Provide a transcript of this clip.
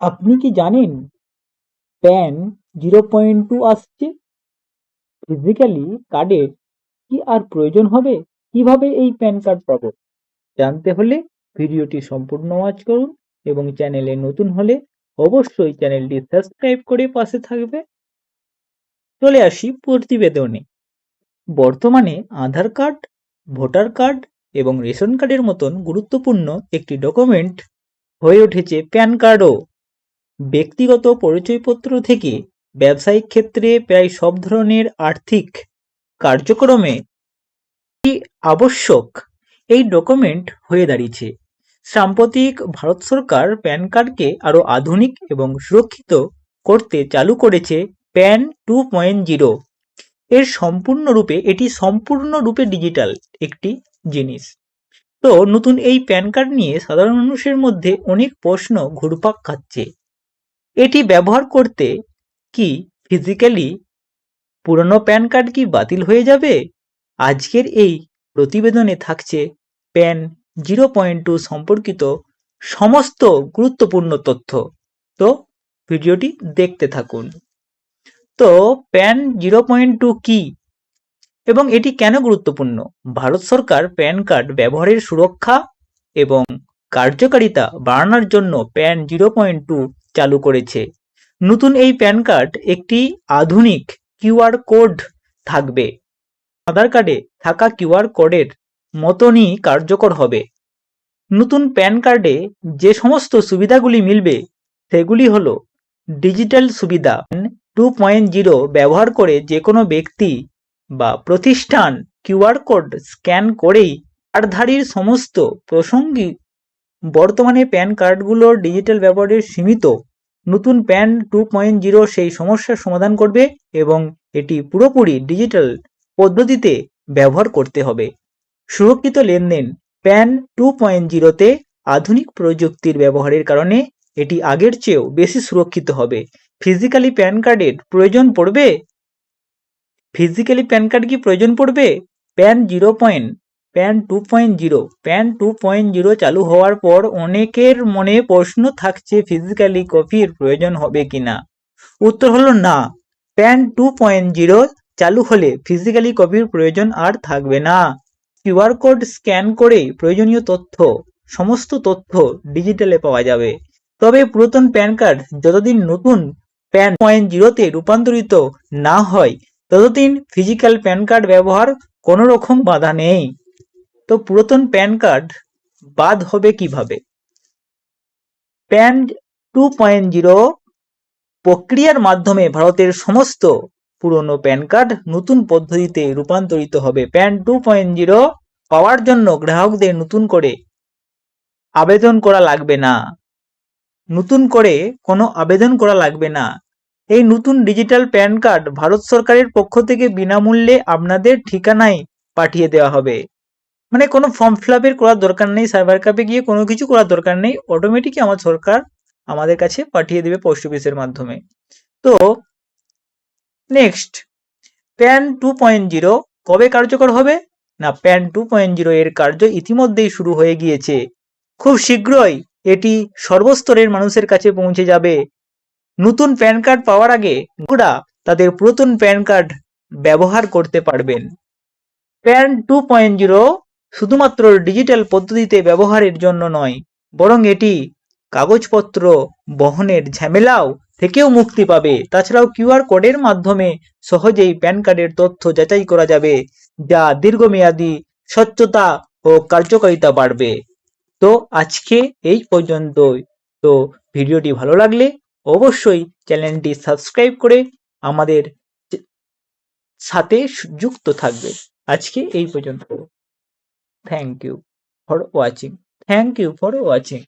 আপনি কি জানেন প্যান জিরো পয়েন্ট টু আসছে? ফিজিক্যালি কার্ডের কি আর প্রয়োজন হবে? কীভাবে এই প্যান কার্ড পাবো? জানতে হলে ভিডিওটি সম্পূর্ণ ওয়াচ করুন এবং চ্যানেলে নতুন হলে অবশ্যই চ্যানেলটি সাবস্ক্রাইব করে পাশে থাকবে। চলে আসি প্রতিবেদনে। বর্তমানে আধার কার্ড, ভোটার কার্ড এবং রেশন কার্ডের মতন গুরুত্বপূর্ণ একটি ডকুমেন্ট হয়ে উঠেছে প্যান কার্ডও। ব্যক্তিগত পরিচয়পত্র থেকে ব্যবসায়িক ক্ষেত্রে প্রায় সব ধরনের আর্থিক কার্যক্রমে আবশ্যক। এই ডকুমেন্ট হয়ে দাঁড়িয়েছে। সাম্প্রতিক ভারত সরকার প্যান কার্ডকে আরও আধুনিক এবং সুরক্ষিত করতে চালু করেছে প্যান টু পয়েন্ট জিরো এর সম্পূর্ণরূপে এটি সম্পূর্ণরূপে ডিজিটাল একটি জিনিস। তো নতুন এই প্যান কার্ড নিয়ে সাধারণ মানুষের মধ্যে অনেক প্রশ্ন ঘুরপাক খাচ্ছে। এটি ব্যবহার করতে কি ফিজিক্যালি পুরনো প্যান কার্ড কি বাতিল হয়ে যাবে? আজকের এই প্রতিবেদনে থাকছে প্যান জিরো পয়েন্ট টু সম্পর্কিত সমস্ত গুরুত্বপূর্ণ তথ্য। তো ভিডিওটি দেখতে থাকুন। তো প্যান জিরো পয়েন্ট টু কী এবং এটি কেন গুরুত্বপূর্ণ? ভারত সরকার প্যান কার্ড ব্যবহারের সুরক্ষা এবং কার্যকারিতা বাড়ানোর জন্য প্যান জিরো পয়েন্ট টু চালু করেছে। নতুন এই প্যান কার্ড একটি আধুনিক কিউআর কোড থাকবে। আধার কার্ডে থাকা কিউআর কোডের মতনই কার্যকর হবে। নতুন প্যান কার্ডে যে সমস্ত সুবিধাগুলি মিলবে, সেগুলি হলো ডিজিটাল সুবিধা টু পয়েন্ট জিরো ব্যবহার করে যে কোনো ব্যক্তি বা প্রতিষ্ঠান কিউআর কোড স্ক্যান করেই কার্ডধারীর সমস্ত প্রসঙ্গিক বর্তমানে প্যান কার্ডগুলোর ডিজিটাল ব্যবহারের সীমিত। নতুন প্যান টু পয়েন্ট জিরো সেই সমস্যার সমাধান করবে এবং এটি পুরোপুরি ডিজিটাল পদ্ধতিতে ব্যবহার করতে হবে। সুরক্ষিত লেনদেন। প্যান টু পয়েন্ট জিরোতে আধুনিক প্রযুক্তির ব্যবহারের কারণে এটি আগের চেয়েও বেশি সুরক্ষিত হবে। ফিজিক্যালি প্যান কার্ডের প্রয়োজন পড়বে? ফিজিক্যালি প্যান কার্ড কি প্রয়োজন পড়বে? PAN zero point PAN two point zero. PAN two point zero চালু হওয়ার পর অনেকের মনে প্রশ্ন থাকছে ফিজিক্যালি কপির প্রয়োজন হবে কি না উত্তর হলো না। প্যান টু পয়েন্ট জিরো চালু হলে ফিজিক্যালি কপির প্রয়োজন আর থাকবে না। কিউআর কোড স্ক্যান করে প্রয়োজনীয় তথ্য, সমস্ত তথ্য ডিজিটালে পাওয়া যাবে। তবে পুরাতন প্যান কার্ড যতদিন নতুন প্যান পয়েন্ট জিরোতে রূপান্তরিত না হয়, ততদিন ফিজিক্যাল প্যান কার্ড ব্যবহার কোনো রকম বাধা নেই। তো পুরাতন প্যান কার্ড বাদ হবে কীভাবে? প্যান টু পয়েন্ট জিরো প্রক্রিয়ার মাধ্যমে ভারতের সমস্ত পুরনো প্যান কার্ড নতুন পদ্ধতিতে রূপান্তরিত হবে। প্যান টু পয়েন্ট জিরো পাওয়ার জন্য গ্রাহকদের নতুন করে আবেদন করা লাগবে না। নতুন করে কোনো আবেদন করা লাগবে না। এই নতুন ডিজিটাল প্যান কার্ড ভারত সরকারের পক্ষ থেকে বিনামূল্যে আপনাদের ঠিকানায় পাঠিয়ে দেওয়া হবে। মানে কোনো ফর্ম ফিল আপের করার দরকার নেই সাইবার ক্যাফে গিয়ে কোনো কিছু করার দরকার নেই অটোমেটিকই আমার সরকার আমাদের কাছে পাঠিয়ে দেবে পোস্ট অফিসের মাধ্যমে। তো next PAN two point zero কবে কার্যকর হবে? না প্যান টু পয়েন্ট জিরো এর কার্য ইতিমধ্যেই শুরু হয়ে গিয়েছে। খুব শীঘ্রই এটি সর্বস্তরের মানুষের কাছে পৌঁছে যাবে। নতুন প্যান কার্ড পাওয়ার আগে ওরা তাদের পুরাতন প্যান কার্ড ব্যবহার করতে পারবেন। প্যান টু পয়েন্ট জিরো শুধুমাত্র ডিজিটাল পদ্ধতিতে ব্যবহারের জন্য নয়, বরং এটি কাগজপত্র, বহনের ঝামেলাও থেকেও মুক্তি পাবে। তাছাড়াও কিউআর কোডের মাধ্যমে সহজেই প্যান কার্ডের তথ্য যাচাই করা যাবে, যা দীর্ঘমেয়াদী স্বচ্ছতা ও কার্যকারিতা বাড়বে। তো আজকে এই পর্যন্তই। তো ভিডিওটি ভালো লাগলে অবশ্যই চ্যানেলটি সাবস্ক্রাইব করে আমাদের সাথে যুক্ত থাকবে। আজকে এই পর্যন্ত। Thank you for watching thank you for watching